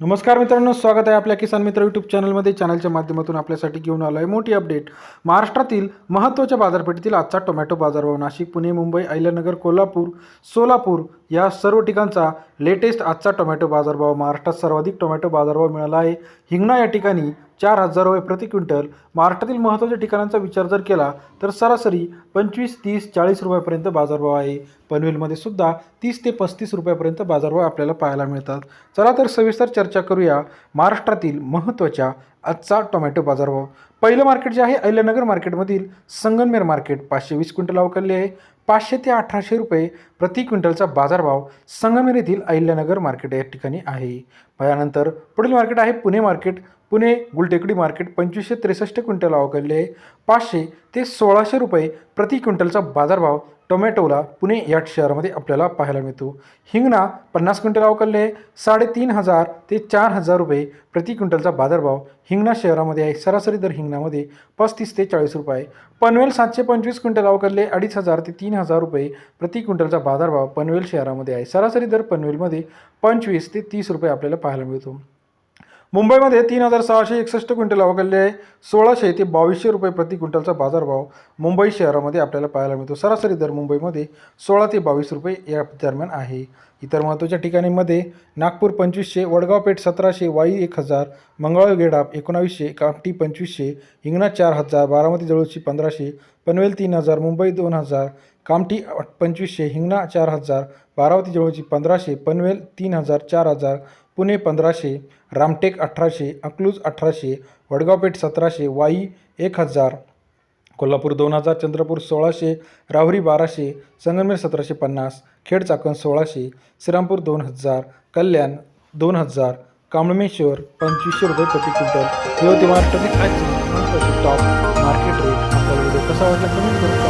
नमस्कार मित्रांनो स्वागत आहे आपल्या किसान मित्र यूट्यूब चॅनलमध्ये चॅनलच्या माध्यमातून आपल्यासाठी घेऊन आलो आहे मोठी अपडेट महाराष्ट्रातील महत्त्वाच्या बाजारपेठेतील आजचा टोमॅटो बाजारभाव नाशिक पुणे मुंबई अहिल्यानगर कोल्हापूर सोलापूर या सर्व ठिकाणचा लेटेस्ट आजचा टोमॅटो बाजारभाव. महाराष्ट्रात सर्वाधिक टोमॅटो बाजारभाव मिळाला आहे. हिंगणा या ठिकाणी चार हजार रुपये प्रति क्विंटल. महाराष्ट्रातील महत्त्वाच्या ठिकाणांचा विचार जर केला तर सरासरी पंचवीस तीस चाळीस रुपयापर्यंत बाजारभाव आहे. पनवेलमध्ये सुद्धा तीस ते पस्तीस रुपयापर्यंत बाजारभाव आपल्याला पाहायला मिळतात. चला तर सविस्तर चर्चा करूया महाराष्ट्रातील महत्त्वाच्या आजचा टोमॅटो बाजारभाव. पहिलं मार्केट जे आहे अहिल्यानगर मार्केटमधील संगमनेर मार्केट पाचशे वीस क्विंटल अवकलले आहे. पाचशे ते अठराशे रुपये प्रति क्विंटलचा बाजारभाव संगमेर येथील अहिल्यानगर मार्केट या ठिकाणी आहे. त्यानंतर पुढील मार्केट आहे पुणे मार्केट. पुणे गुलटेकडी मार्केट पंचवीसशे त्रेसष्ट क्विंटल अवघडले आहे. पाचशे ते सोळाशे रुपये प्रति क्विंटलचा बाजारभाव टोमॅटोला पुणे या शहरामध्ये आपल्याला पाहायला मिळतो. हिंगणा पन्नास क्विंटल अवकलले आहे. साडेतीन हजार ते चार हजार रुपये प्रति क्विंटलचा बाजारभाव हिंगणा शहरामध्ये आहे. सरासरी दर हिंगणामध्ये पस्तीस ते चाळीस रुपये पनवेल सातशे पंचवीस क्विंटल अवकलले अडीच हजार ते तीन हजार रुपये प्रति क्विंटलचा बाजारभाव पनवेल शहरामध्ये आहे. सरासरी दर पनवेलमध्ये पंचवीस ते तीस रुपये आपल्याला पाहायला मिळतो. मुंबईमध्ये तीन हजार सहाशे एकसष्ट क्विंटल अवघडले आहे. सोळाशे ते बावीसशे रुपये प्रति क्विंटलचा बाजारभाव मुंबई शहरामध्ये आपल्याला पाहायला मिळतो. सरासरी दर मुंबईमध्ये सोळा ते बावीस रुपये या दरम्यान आहे. इतर महत्त्वाच्या ठिकाणीमध्ये नागपूर पंचवीसशे वडगाव पेठ सतराशे वाई एक हजार मंगळवार एकोणावीसशे कामठी पंचवीसशे हिंगणा चार हजार बारामती जवळची पंधराशे पनवेल तीन हजार मुंबई दोन हजार कामठी पंचवीसशे हिंगणा चार हजार बारामती जवळची पंधराशे पनवेल तीन हजार चार हजार पुणे पंधराशे रामटेक अठराशे अकलूज अठराशे वडगावपेठ सतराशे वाई एक हजार कोल्हापूर दोन हजार चंद्रपूर सोळाशे राहुरी बाराशे संगमेर सतराशे पन्नास खेड चाकण सोळाशे श्रीरामपूर दोन हजार कल्याण दोन हजार कांबळमेश्वर पंचवीसशे रुपये प्रति quintal. Top market rate video कसा वाटला कमेंट करून